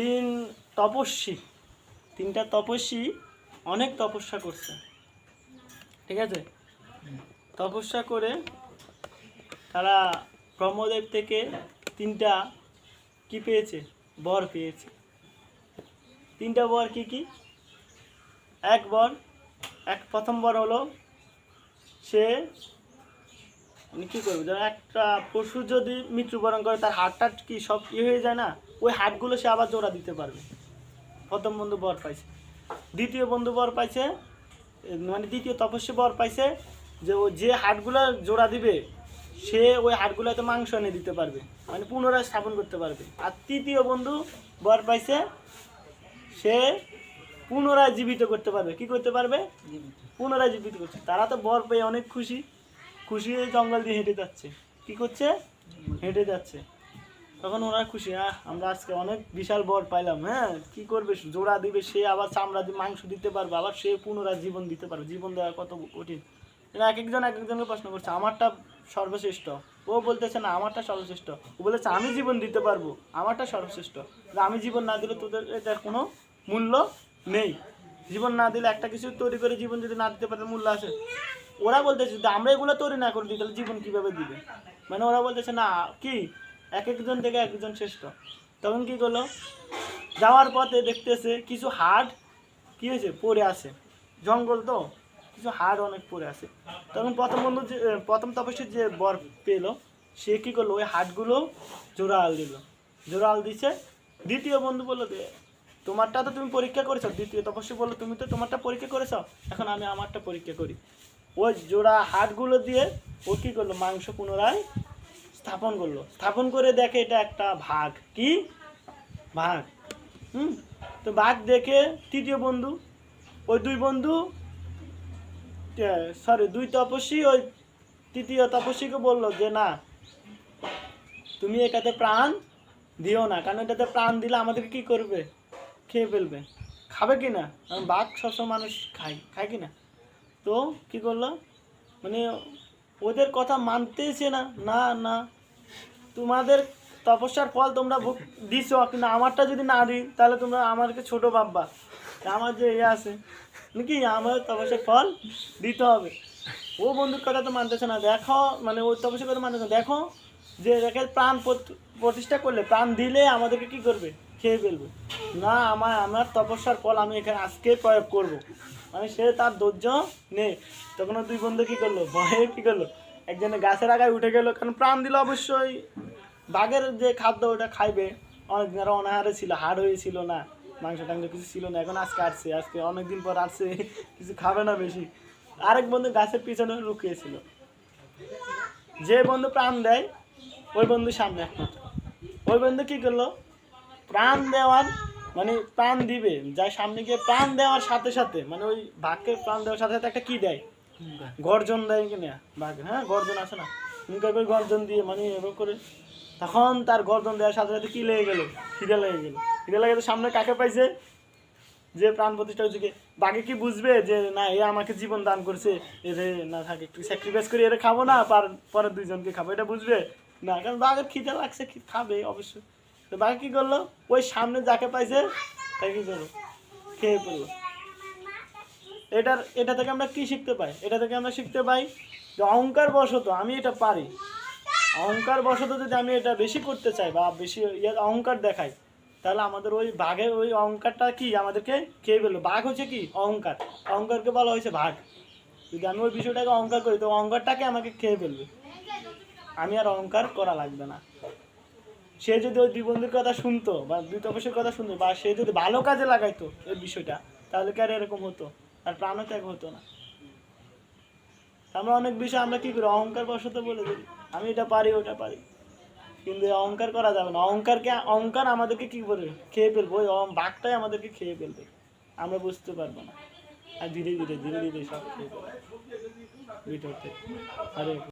তিন তপস্বী, তিনটা তপস্বী অনেক তপস্যা করছে। ঠিক আছে? তপস্যা করে তারা ব্রহ্মদেব থেকে তিনটা কি পেয়েছে? বর পেয়েছে। তিনটা বর কি কি? এক বর, এক প্রথম বর হলো সে মানে কী করবে? যেন একটা পশু যদি মৃত্যুবরণ করে তার হাড়টা কি সব ইয়ে হয়ে যায় না? ওই হাড়গুলো সে আবার জোড়া দিতে পারবে। প্রথম বন্ধু বর পাইছে। দ্বিতীয় বন্ধু বর পাইছে মানে দ্বিতীয় তপস্যা বর পাইছে যে ও যে হাটগুলো জোড়া দিবে সে ওই হাড়গুলোতে মাংস এনে দিতে পারবে। মানে পুনরায় স্থাপন করতে পারবে। আর তৃতীয় বন্ধু বর পাইছে সে পুনরায় জীবিত করতে পারবে। কি করতে পারবে? পুনরায় জীবিত করছে। তারা তো বর পেয়ে অনেক খুশি। খুশি হয়ে জঙ্গল দিয়ে হেঁটে যাচ্ছে। কি করছে? হেঁটে যাচ্ছে। তখন ওরা খুশি হ্যাঁ আমরা আজকে অনেক বিশাল বর পাইলাম হ্যাঁ? কি করবে? জোড়া দিবে, সে আবার চামড়া দিয়ে মাংস দিতে পারবে, আবার সে পুনরায় জীবন দিতে পারবে। জীবন দেওয়া কত কঠিন। এক একজন এক একজনকে প্রশ্ন করছে, আমারটা সর্বশ্রেষ্ঠ। ও বলতেছে, না, আমারটা সর্বশ্রেষ্ঠ। ও বলেছে, আমি জীবন দিতে পারব, আমারটা সর্বশ্রেষ্ঠ। আমি জীবন না দিলে তোদের এটার কোনো মূল্য নেই। জীবন না দিলে একটা কিছু তৈরি করে জীবন যদি না দিতে পারে মূল্য আছে। ওরা বলতেছে যে আমরা এগুলো তৈরি না করে দিই তাহলে জীবন কীভাবে দিবে? মানে ওরা বলতেছে, না, কি? এক একজন থেকে একজন শ্রেষ্ঠ। তখন কি করল? যাওয়ার পথে দেখতেছে কিছু হাড়, কি হয়েছে? পড়ে আছে। জঙ্গল তো? কিছু হাড় অনেক পড়ে আছে। তখন প্রথম বন্ধু যে প্রথম তপস্বীর যে বর পেল, সে কি করল? ওই হাড়গুলো জোড়াল দিল। জোড়াল দিছে। দ্বিতীয় বন্ধু বলল তোমারটা তো তুমি পরীক্ষা করেছ। দ্বিতীয় তপস্বী বলল, তুমি তো তোমারটা পরীক্ষা করেছ? এখন আমি আমারটা পরীক্ষা করি। ওই জোড়া হাড়গুলো দিয়ে ও কী করল? মাংস পুনরায় স্থাপন করল। স্থাপন করে দেখে এটা একটা ভাগ। কি? ভাগ। হুম? তো ভাগ দেখে তৃতীয় বন্ধু, ওই দুই বন্ধু সরি দুই তপস্বী, ওই তৃতীয় তপস্বীকে বলল যে, না, তুমি এটাতে প্রাণ দিও না, কারণ এটাতে প্রাণ দিলে আমাদেরকে কি করবে? খেয়ে ফেলবে। খাবে কি না বাঘ সবসময় মানুষ খায়। খায় কি না তো কি করল? মানে ওদের কথা মানতেছে না না না। তোমাদের তপস্যার ফল তোমরা দিছো কিন্তু আমারটা যদি না দিই, তাহলে তোমরা আমাকে ছোট ভাববা। আমার যে ইয়ে আছে। নাকি আমার তপস্যার ফল দিতে হবে। ও বন্ধুর কথা তো মানতেছে না। দেখো মানে ওই তপস্যার কথা মানতেছে না। দেখো যে দেখে প্রাণ প্রতিষ্ঠা করলে, প্রাণ দিলে আমাদেরকে কি করবে? খেয়ে ফেলবে। না আমার আমার তপস্যার ফল আমি এখানে আজকে প্রয়োগ করব। মানে সে তার ধৈর্য নেই। তখন দুই বন্ধু কি করল? ভয়ে কি করল? একজনে গাছের আগায় উঠে গেল, কারণ প্রাণ দিল অবশ্যই। বাঘের যে খাদ্য, ওটা খাইবে। অনেক দিন আরও অনাহারে ছিল, হাড় হয়েছিল না। মাংস টাংস কিছু ছিল না, এখন আজকে আসছে। আজকে অনেকদিন পর আসছে, কিছু খাবে না বেশি। আরেক বন্ধু গাছের পিছনে লুকিয়েছিল। যে বন্ধু প্রাণ দেয়, ওই বন্ধু সামনে একমাত্র। ওই বন্ধু কি করল? প্রাণ দেওয়ার মানে প্রাণ দিবে, যার সামনে গিয়ে প্রাণ দেওয়ার সাথে সাথে মানে ওই বাঘকে প্রাণ দেওয়ার সাথে সাথে একটা কি দেয়? গর্জন দেয় কিনা? বাঘ হ্যাঁ গর্জন আছে না? মুখে গর্জন দিয়ে মানে এরকম করে, তখন তার গর্জন দেওয়ার সাথে সাথে কি লেগে গেল? খিদে লেগে গেল। খিদে লেগে তো সামনে কাকে পাইছে? যে প্রাণ প্রতিষ্ঠা হচ্ছে বাঘে কি বুঝবে যে, না, এ আমাকে জীবন দান করছে এরে না, থাকে, একটু স্যাক্রিফাইস করে এরে খাব না, পার, পরের দুইজনকে খাব। এটা বুঝবে? না, কারণ বাঘের খিদে লাগছে, খাবে অবশ্যই। তো বাঘ কি করল? ওই সামনে যাকে পাইছে, তাকে কি করল? খেয়ে ফেলল। এটার, এটা থেকে আমরা কি শিখতে পাই? এটা থেকে আমরা শিখতে পাই যে অহংকার বশত আমি এটা পারি। অহংকার বশত যদি আমি এটা বেশি করতে চাই বা বেশি ইয়ে অহংকার দেখাই, তাহলে আমাদের ওই বাঘের ওই অহংকারটা কি? আমাদেরকে খেয়ে ফেলল। বাঘ হচ্ছে কি? অহংকার। অহংকারকে বলা হয়েছে বাঘ যদি আমি ওই বিষয়টাকে অহংকার করি, তো অহংকারটাকে আমাকে খেয়ে ফেলবে। আমি আর অহংকার করা লাগবে না। সে যদি ওই দুই বন্ধুর কথা শুনতো বা দুই তপস্যের কথা শুনতো বা সে যদি ভালো কাজে লাগাইতো এই বিষয়টা, তাহলে কি আর এরকম হতো? আর প্রাণত্যাগ হতো না। আমরা অনেক বিষয় আমরা কি করি? অহংকার বশত বলে দিই। আমি এটা পারি, ওটা পারি। কিন্তু অহংকার করা যাবে না। অহংকারকে, অহংকার আমাদেরকে কি করবে খেয়ে ফেলব। ওই বাঘটাই আমাদেরকে খেয়ে ফেলবে। আমরা বুঝতে পারব না। আর ধীরে ধীরে ধীরে ধীরে সব খেয়ে ফেলবে। ভিতর